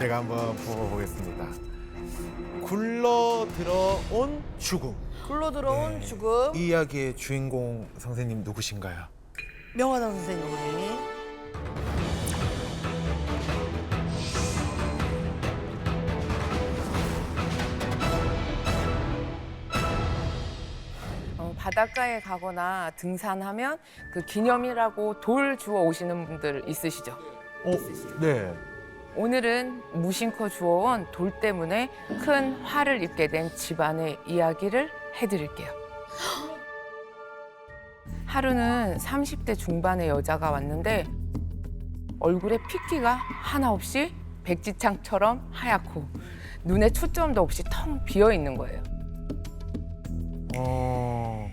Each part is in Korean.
제가 한번 뽑아보겠습니다. 굴러 들어온 죽음. 굴러 들어온 네. 죽음. 이 이야기의 주인공 선생님 누구신가요? 명화당 선생님이. 어, 바닷가에 가거나 등산하면 그 기념이라고 돌 주워 오시는 분들 있으시죠? 어, 네. 오늘은 무심코 주워온 돌 때문에 큰 화를 입게 된 집안의 이야기를 해드릴게요. 하루는 30대 중반의 여자가 왔는데 얼굴에 핏기가 하나 없이 백지창처럼 하얗고 눈에 초점도 없이 텅 비어 있는 거예요. 어,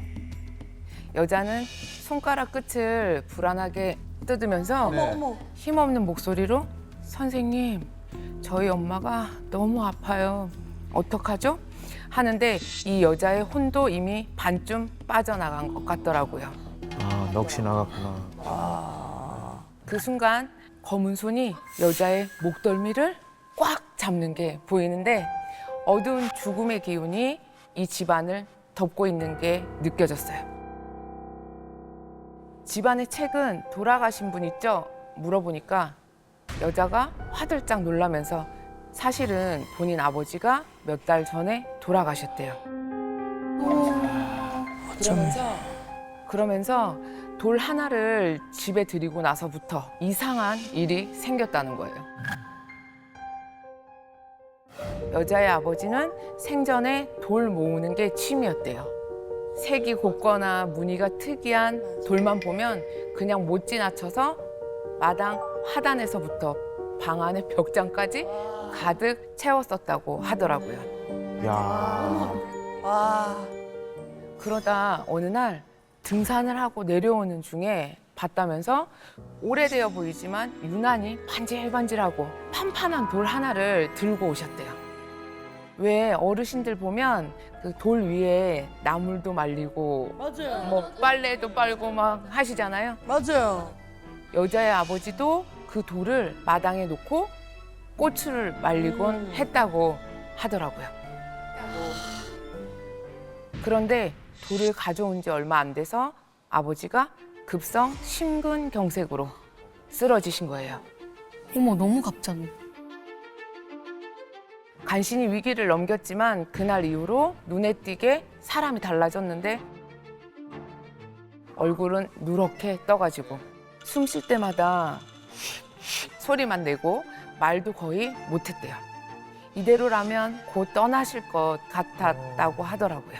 여자는 손가락 끝을 불안하게 뜯으면서 네. 어머. 힘없는 목소리로 선생님 저희 엄마가 너무 아파요 어떡하죠? 하는데 이 여자의 혼도 이미 반쯤 빠져나간 것 같더라고요 아, 넋이 나갔구나. 그 순간 검은 손이 여자의 목덜미를 꽉 잡는 게 보이는데 어두운 죽음의 기운이 이 집안을 덮고 있는 게 느껴졌어요 집안의 책은 돌아가신 분 있죠? 물어보니까 여자가 화들짝 놀라면서 사실은 본인 아버지가 몇 달 전에 돌아가셨대요. 그러면서 그러면서 돌 하나를 집에 들이고 나서부터 이상한 일이 생겼다는 거예요. 여자의 아버지는 생전에 돌 모으는 게 취미였대요. 색이 곱거나 무늬가 특이한 돌만 보면 그냥 못 지나쳐서 마당 화단에서부터 방 안의 벽장까지 가득 채웠었다고 하더라고요. 야, 와. 그러다 어느 날 등산을 하고 내려오는 중에 봤다면서 오래되어 보이지만 유난히 반질반질하고 판판한 돌 하나를 들고 오셨대요. 왜 어르신들 보면 그 돌 위에 나물도 말리고 맞아요. 뭐 빨래도 빨고 막 하시잖아요. 맞아요. 여자의 아버지도 그 돌을 마당에 놓고 고추를 말리곤 음. 했다고 하더라고요. 그런데 돌을 가져온 지 얼마 안 돼서 아버지가 급성 심근경색으로 쓰러지신 거예요. 어머 너무 갑자기. 간신히 위기를 넘겼지만 그날 이후로 눈에 띄게 사람이 달라졌는데 얼굴은 누렇게 떠가지고 숨 쉴 때마다 소리만 내고 말도 거의 못했대요. 이대로라면 곧 떠나실 것 같았다고 하더라고요.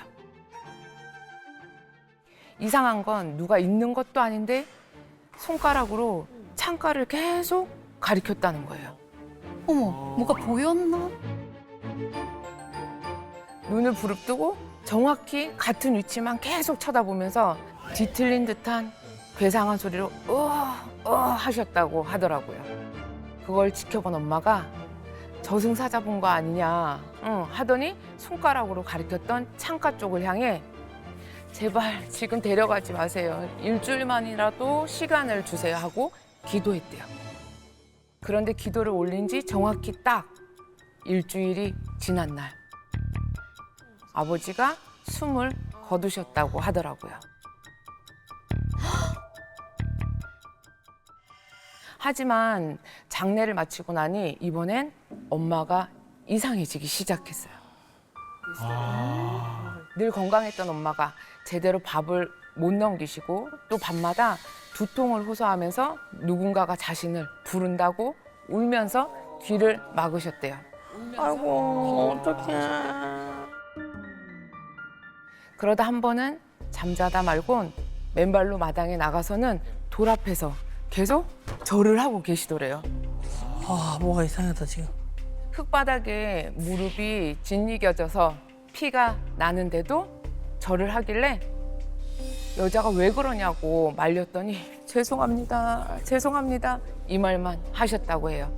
이상한 건 누가 있는 것도 아닌데 손가락으로 창가를 계속 가리켰다는 거예요. 어머 뭐가 보였나? 눈을 부릅뜨고 정확히 같은 위치만 계속 쳐다보면서 뒤틀린 듯한 괴상한 소리로 으어 으어 하셨다고 하더라고요. 그걸 지켜본 엄마가 저승사자 본 거 아니냐 응, 하더니 손가락으로 가리켰던 창가 쪽을 향해 제발 지금 데려가지 마세요. 일주일만이라도 시간을 주세요 하고 기도했대요. 그런데 기도를 올린 지 정확히 딱 일주일이 지난 날 아버지가 숨을 거두셨다고 하더라고요. 하지만 장례를 마치고 나니 이번엔 엄마가 이상해지기 시작했어요. 늘 건강했던 엄마가 제대로 밥을 못 넘기시고 또 밤마다 두통을 호소하면서 누군가가 자신을 부른다고 울면서 귀를 막으셨대요. 아이고, 어떡해. 그러다 한 번은 잠자다 말곤 맨발로 마당에 나가서는 돌 앞에서 계속 절을 하고 계시더래요. 아, 뭐가 이상하다, 지금. 흙바닥에 무릎이 짓이겨져서 피가 나는데도 절을 하길래 여자가 왜 그러냐고 말렸더니 죄송합니다, 죄송합니다 이 말만 하셨다고 해요.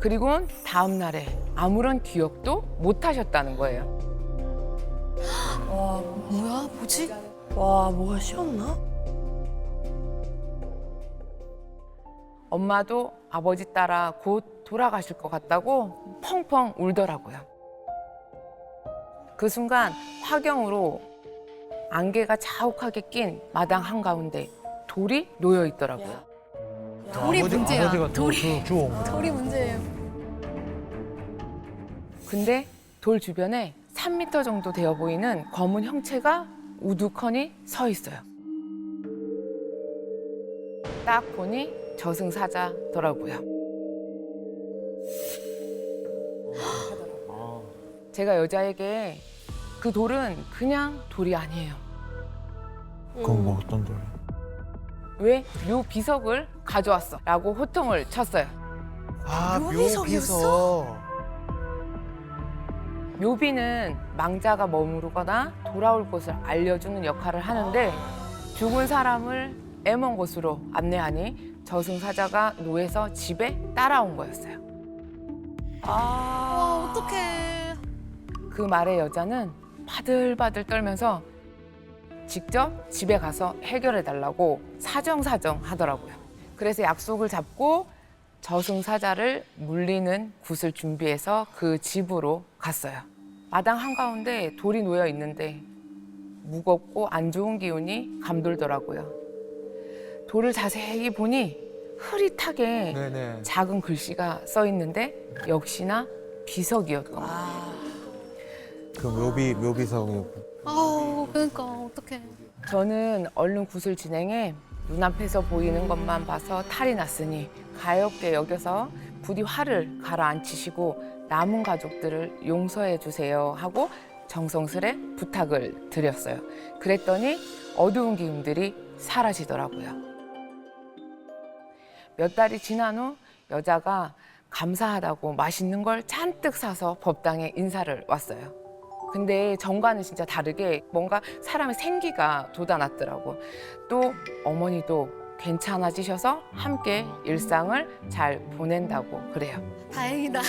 그리고 다음 날에 아무런 기억도 못 하셨다는 거예요. 와, 뭐야 뭐지? 와, 뭐가 쉬었나? 엄마도 아버지 따라 곧 돌아가실 것 같다고 펑펑 울더라고요. 그 순간 화경으로 안개가 자욱하게 낀 마당 한가운데 돌이 놓여 있더라고요. 돌이 문제야. 돌이. 돌이 문제예요. 근데 돌 주변에 3m 정도 되어 보이는 검은 형체가 우두커니 서 있어요. 딱 보니 저승사자더라고요. 제가 여자에게 그 돌은 그냥 돌이 아니에요. 그건 뭐 어떤 돌? 왜 묘 비석을 가져왔어? 라고 호통을 쳤어요. 아, 묘비석이었어? 묘비석. 묘비는 망자가 머무르거나 돌아올 곳을 알려주는 역할을 하는데 죽은 사람을 애먼 곳으로 안내하니 저승사자가 노에서 집에 따라온 거였어요. 와, 아, 어떡해. 그 말에 여자는 바들바들 떨면서 직접 집에 가서 해결해 달라고 사정사정 하더라고요. 그래서 약속을 잡고 저승사자를 물리는 굿을 준비해서 그 집으로 갔어요. 마당 한가운데 돌이 놓여 있는데 무겁고 안 좋은 기운이 감돌더라고요. 돌을 자세히 보니 흐릿하게 네네. 작은 글씨가 써 있는데 역시나 비석이었던 거예요. 아, 그 묘비, 묘비석이. 아우, 그러니까 어떡해. 저는 얼른 굿을 진행해 눈앞에서 보이는 것만 봐서 탈이 났으니 가엾게 여겨서 부디 화를 가라앉히시고 남은 가족들을 용서해 주세요 하고 정성스레 부탁을 드렸어요. 그랬더니 어두운 기운들이 사라지더라고요. 몇 달이 지난 후 여자가 감사하다고 맛있는 걸 잔뜩 사서 법당에 인사를 왔어요. 근데 전과는 진짜 다르게 뭔가 사람의 생기가 돋아났더라고. 또 어머니도 괜찮아지셔서 함께 일상을 잘 보낸다고 그래요. 다행이다.